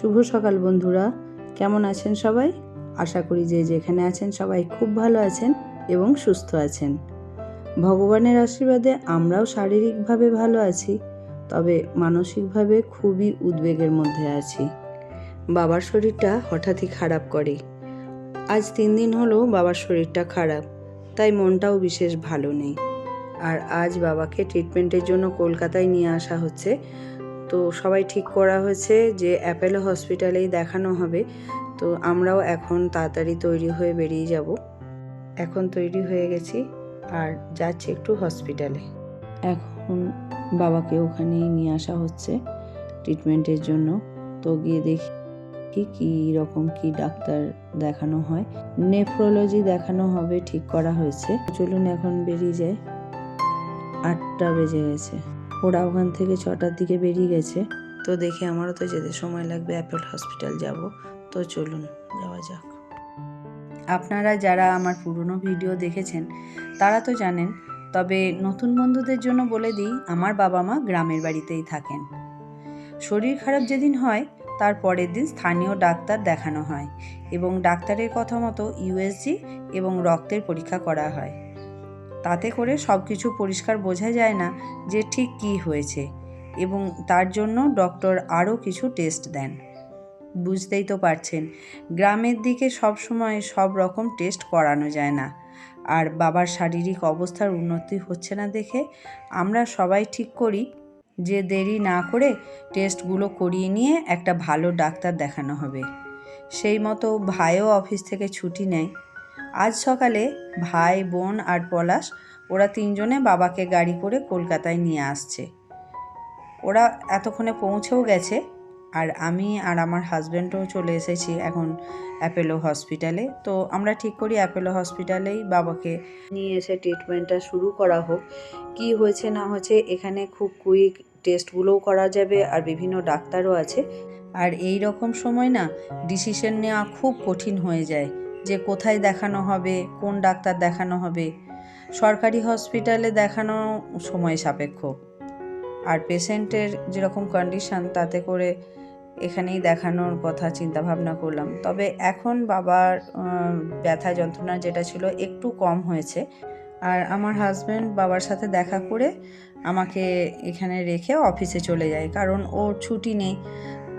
শুভ সকাল বন্ধুরা। কেমন আছেন সবাই? আশা করি যে যেখানে আছেন সবাই খুব ভালো আছেন এবং সুস্থ আছেন। ভগবানের আশীর্বাদে আমরাও শারীরিকভাবে ভালো আছি, তবে মানসিকভাবে খুবই উদ্বেগের মধ্যে আছি। বাবার শরীরটা হঠাৎই খারাপ করে। আজ তিন দিন হলো বাবার শরীরটা খারাপ, তাই মনটাও বিশেষ ভালো নেই। আর আজ বাবাকে ট্রিটমেন্টের জন্য কলকাতায় নিয়ে আসা হচ্ছে তো সবাই ঠিক করা হয়েছে যে অ্যাপেলো হসপিটালেই দেখানো হবে। তো আমরাও এখন তাড়াতাড়ি তৈরি হয়ে বেরিয়ে যাব। এখন তৈরি হয়ে গেছি আর যাচ্ছি একটু হসপিটালে। এখন বাবাকে ওখানেই নিয়ে আসা হচ্ছে ট্রিটমেন্টের জন্য। তো গিয়ে দেখি কি, কী রকম কি ডাক্তার দেখানো হয়। নেফ্রোলজি দেখানো হবে, ঠিক করা হয়েছে। চলুন এখন বেরিয়ে যায় আটটা বেজে গেছে। ওরা ওখান থেকে ছটার দিকে বেরিয়ে গেছে। তো দেখে আমারও তো যেতে সময় লাগবে, অ্যাপেল হসপিটাল যাব। তো চলুন, যাওয়া যাক। আপনারা যারা আমার পুরনো ভিডিও দেখেছেন, তারা তো জানেন, তবে নতুন বন্ধুদের জন্য বলে দিই, আমার বাবা মা গ্রামের বাড়িতেই থাকেন। শরীর খারাপ যেদিন হয়, তার পরের দিন স্থানীয় ডাক্তার দেখানো হয় এবং ডাক্তারের কথা মতো ইউএসজি এবং রক্তের পরীক্ষা করা হয়। তাতে করে সব কিছু পরিষ্কার বোঝা যায় না যে ঠিক কী হয়েছে এবং তার জন্য ডক্টর আরও কিছু টেস্ট দেন। বুঝতেই তো পারছেন, গ্রামের দিকে সব সময় সব রকম টেস্ট করানো যায় না। আর বাবার শারীরিক অবস্থার উন্নতি হচ্ছে না দেখে আমরা সবাই ঠিক করি যে দেরি না করে টেস্টগুলো করিয়ে নিয়ে একটা ভালো ডাক্তার দেখানো হবে। সেই মতো ভাইও অফিস থেকে ছুটি নেয়। আজ সকালে ভাই, বোন আর পলাশ, ওরা তিনজনে বাবাকে গাড়ি করে কলকাতায় নিয়ে আসছে। ওরা এতক্ষণে পৌঁছেও গেছে আর আমি আর আমার হাজব্যান্ডও চলে এসেছি এখন অ্যাপেলো হসপিটালে। তো আমরা ঠিক করি অ্যাপেলো হসপিটালেই বাবাকে নিয়ে এসে ট্রিটমেন্টটা শুরু করা হোক। কি হয়েছে না হয়েছে এখানে খুব কুইক টেস্টগুলোও করা যাবে আর বিভিন্ন ডাক্তারও আছে। আর এই রকম সময় না ডিসিশন নেওয়া খুব কঠিন হয়ে যায়। যে কোথায় দেখানো হবে, কোন ডাক্তার দেখানো হবে। সরকারি হসপিটালে দেখানো সময় সাপেক্ষ। আর পেশেন্টের যেরকম কন্ডিশন তাতে করে এখানেই দেখানোর কথা চিন্তা ভাবনা করলাম। তবে এখন বাবার ব্যথা যন্ত্রণা যেটা ছিল একটু কম হয়েছে। আর আমার হাজব্যান্ড বাবার সাথে দেখা করে আমাকে এখানে রেখে অফিসে চলে যায়। কারণ ওর ছুটি নেই।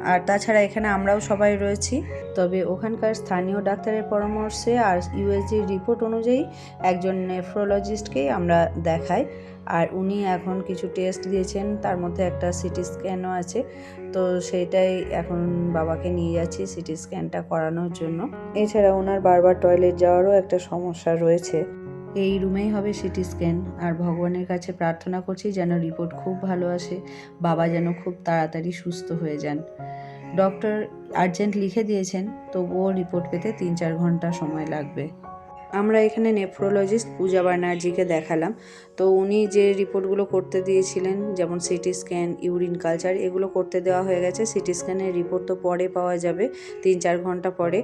আর তাছাড়া এখানে আমরাও সবাই রয়েছি। তবে ওখানকার স্থানীয় ডাক্তারের পরামর্শে আর ইউএসজির রিপোর্ট অনুযায়ী একজন নেফ্রোলজিস্টকেই আমরা দেখাই। আর উনি এখন কিছু টেস্ট দিয়েছেন, তার মধ্যে একটা সিটি স্ক্যানও আছে। তো সেইটাই এখন বাবাকে নিয়ে যাচ্ছি সিটি স্ক্যানটা করানোর জন্য। এছাড়া ওনার বারবার টয়লেট যাওয়ারও একটা সমস্যা রয়েছে। এই রুমেই হবে সিটি স্ক্যান। আর ভগবানের কাছে প্রার্থনা করছি যেন রিপোর্ট খুব ভালো আসে, বাবা যেন খুব তাড়াতাড়ি সুস্থ হয়ে যান। ডক্টর আর্জেন্ট লিখে দিয়েছেন, তবুও রিপোর্ট পেতে তিন চার ঘণ্টা সময় লাগবে। আমরা এখানে নেফ্রোলজিস্ট পূজা ব্যানার্জিকে দেখালাম। তো উনি যে রিপোর্টগুলো করতে দিয়েছিলেন, যেমন সিটি স্ক্যান, ইউরিন কালচার, এগুলো করতে দেওয়া হয়ে গেছে। সিটি স্ক্যানের রিপোর্ট তো পরে পাওয়া যাবে, তিন চার ঘণ্টা পরে।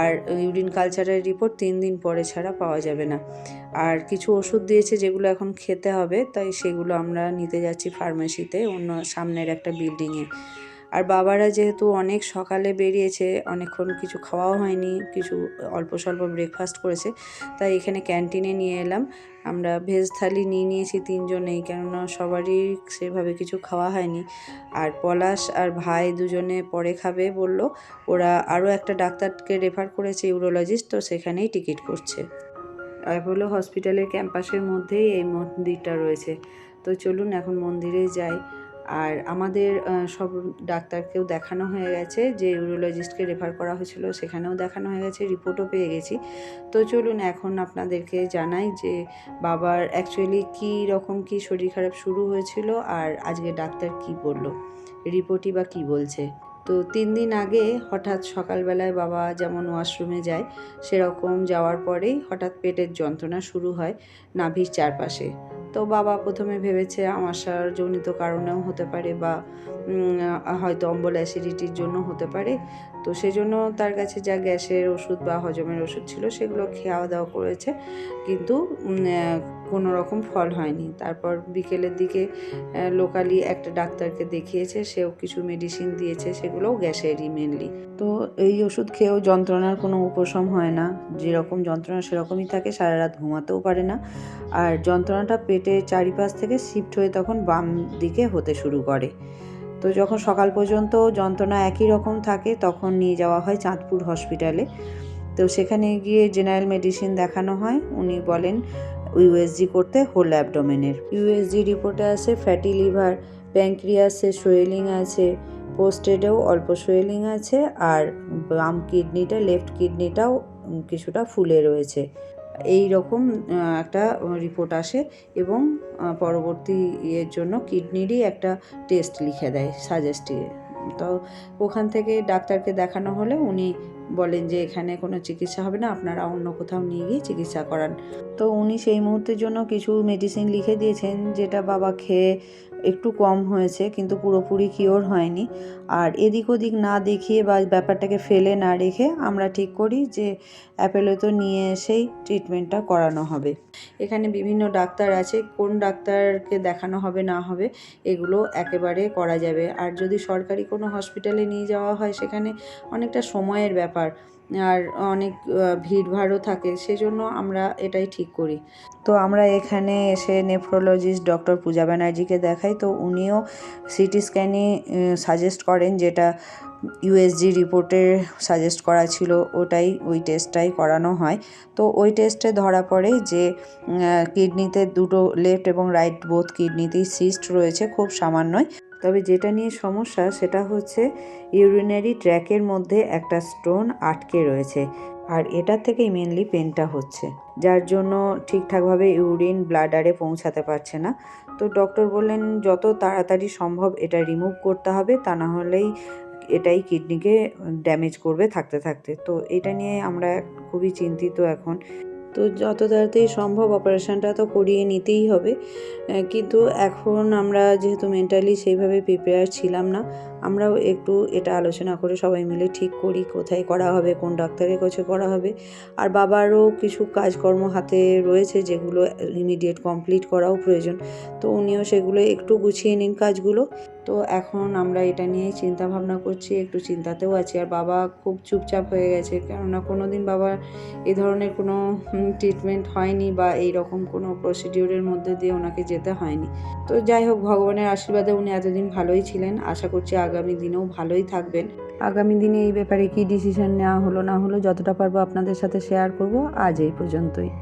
আর ইউরিন কালচারের রিপোর্ট তিন দিন পরে ছাড়া পাওয়া যাবে না। আর কিছু ওষুধ দিয়েছে যেগুলো এখন খেতে হবে, তাই সেগুলো আমরা নিতে যাচ্ছি ফার্মেসিতে অন্য সামনের একটা বিল্ডিংয়ে আর বাবারা যেহেতু অনেক সকালে বেরিয়েছে, অনেকক্ষণ কিছু খাওয়াও হয়নি, কিছু অল্প স্বল্প ব্রেকফাস্ট করেছে, তাই এখানে ক্যান্টিনে নিয়ে এলাম। আমরা ভেজ থালি নিয়ে নিয়েছি তিনজনেই, কেননা সবারই সেভাবে কিছু খাওয়া হয়নি। আর পলাশ আর ভাই দুজনে পরে খাবে বলল। ওরা আরও একটা ডাক্তারকে রেফার করেছে ইউরোলজিস্ট তো সেখানেই টিকিট করছে। অ্যাপোলো হসপিটালের ক্যাম্পাসের মধ্যেই এই মন্দিরটা রয়েছে। তো চলুন এখন মন্দিরে যাই। আর আমাদের সব ডাক্তারকেও দেখানো হয়ে গেছে যে ইউরোলজিস্টকে রেফার করা হয়েছিল, সেখানেও দেখানো হয়ে গেছে, রিপোর্টও পেয়ে গেছি। তো চলুন এখন আপনাদেরকে জানাই যে বাবার অ্যাকচুয়ালি কী রকম, কী শরীর খারাপ শুরু হয়েছিল আর আজকে ডাক্তার কি বলল, রিপোর্টই বা কী বলছে। তো তিন দিন আগে হঠাৎ সকালবেলায় বাবা যেমন ওয়াশরুমে যায়, সেরকম যাওয়ার পরেই হঠাৎ পেটের যন্ত্রণা শুরু হয় নাভির চারপাশে। তো বাবা প্রথমে ভেবেছে আমাশার জনিত কারণেও হতে পারে বা হয়তো অম্বল অ্যাসিডিটির জন্য হতে পারে। তো তো সেই জন্য তার কাছে যা গ্যাসের ওষুধ বা হজমের ওষুধ ছিল সেগুলো খাওয়া দাওয়া করেছে। কিন্তু কোনো রকম ফল হয়নি। তারপর বিকেলের দিকে লোকালি একটা ডাক্তারকে দেখিয়েছে, সেও কিছু মেডিসিন দিয়েছে, সেগুলোও গ্যাসেরই মেনলি তো এই ওষুধ খেয়েও যন্ত্রণার কোনো উপশম হয় না। যেরকম যন্ত্রণা সেরকমই থাকে সারা রাত ঘুমাতেও পারে না। আর যন্ত্রণাটা পেটের চারিপাশ থেকে শিফট হয়ে তখন বাম দিকে হতে শুরু করে। তো যখন সকাল পর্যন্ত যন্ত্রণা একই রকম থাকে, তখন নিয়ে যাওয়া হয় চাঁদপুর হসপিটালে। তো সেখানে গিয়ে জেনারেল মেডিসিন দেখানো হয়। উনি বলেন ইউএসজি করতে হোল অ্যাবডোমেনের ইউএসজি রিপোর্টে আছে ফ্যাটি লিভার প্যাঙ্ক্রিয়াসে সোয়েলিং আছে পোস্টেডেও অল্প সোয়েলিং আছে, আর বাম কিডনিটা লেফট কিডনিটাও কিছুটা ফুলে রয়েছে। এই রকম একটা রিপোর্ট আসে এবং পরবর্তী ইয়ের জন্য কিডনিরই একটা টেস্ট লিখে দেয় সাজেস্টিয়ে তো ওখান থেকে ডাক্তারকে দেখানো হলে উনি বলেন যে এখানে কোনো চিকিৎসা হবে না, আপনারা অন্য কোথাও নিয়ে গিয়ে চিকিৎসা করান। তো উনি সেই মুহূর্তের জন্য কিছু মেডিসিন লিখে দিয়েছেন, যেটা বাবা খেয়ে একটু কম হয়েছে, কিন্তু পুরোপুরি কিওর হয়নি। আর এদিক ওদিক না দেখিয়ে বা ব্যাপারটাকে ফেলে না রেখে আমরা ঠিক করি যে অ্যাপেলোতে নিয়ে এসেই ট্রিটমেন্টটা করানো হবে। এখানে বিভিন্ন ডাক্তার আছে, কোন ডাক্তারকে দেখানো হবে না হবে, এগুলো একেবারে করা যাবে। আর যদি সরকারি কোনো হসপিটালে নিয়ে যাওয়া হয়, সেখানে অনেকটা সময়ের ব্যাপার আর অনেক ভিড়ভাড়ও থাকে, সেজন্য আমরা এটাই ঠিক করি। তো আমরা এখানে এসে নেফ্রোলজিস্ট ডক্টর পূজা ব্যানার্জিকে দেখাই। তো উনিও সিটি স্ক্যানে সাজেস্ট করেন যেটা ইউএসজি রিপোর্টে সাজেস্ট করা ছিল, ওটাই ওই টেস্টটাই করানো হয়। তো ওই টেস্টে ধরা পড়ে যে কিডনিতে দুটো লেফট এবং রাইট, বোথ কিডনিতেই সিস্ট রয়েছে, খুব সামান্যই। তবে যেটা নিয়ে সমস্যা সেটা হচ্ছে ইউরিনারি ট্র্যাকের মধ্যে একটা স্টোন আটকে রয়েছে। আর এটার থেকেই মেনলি পেনটা হচ্ছে। যার জন্য ঠিকঠাকভাবে ইউরিন ব্লাডারে পৌঁছাতে পারছে না। তো ডক্টর বললেন, যত তাড়াতাড়ি সম্ভব এটা রিমুভ করতে হবে, তা না হলেই এটাই কিডনিকে ড্যামেজ করবে থাকতে থাকতে। তো এটা নিয়ে আমরা খুবই চিন্তিত এখন। তো যত তাড়াতাড়ি সম্ভব অপারেশনটা তো করিয়ে নিতেই হবে। কিন্তু এখন আমরা যেহেতু মেন্টালি সেইভাবে প্রিপেয়ার ছিলাম না, আমরাও একটু এটা আলোচনা করে সবাই মিলে ঠিক করি কোথায় করা হবে, কোন ডাক্তারের কাছে করা হবে। আর বাবারও কিছু কাজকর্ম হাতে রয়েছে যেগুলো ইমিডিয়েট কমপ্লিট করাও প্রয়োজন। তো উনিও সেগুলো একটু গুছিয়ে নিন কাজগুলো। তো এখন আমরা এটা নিয়েই চিন্তা ভাবনা করছি, একটু চিন্তাতেও আছি। আর বাবা খুব চুপচাপ হয়ে গেছে, কেননা কোনো দিন বাবার এ ধরনের কোনো ট্রিটমেন্ট হয়নি বা এই রকম কোনো প্রসিডিওরের মধ্যে দিয়ে ওনাকে যেতে হয়নি। তো যাই হোক, ভগবানের আশীর্বাদে উনি এতদিন ভালোই ছিলেন। আশা করছি আগামী দিনেও ভালোই থাকবেন। আগামী দিনে এই ব্যাপারে কি ডিসিশন নেওয়া হলো না হলো যতটা পারব আপনাদের সাথে শেয়ার করব। আজ এই পর্যন্তই।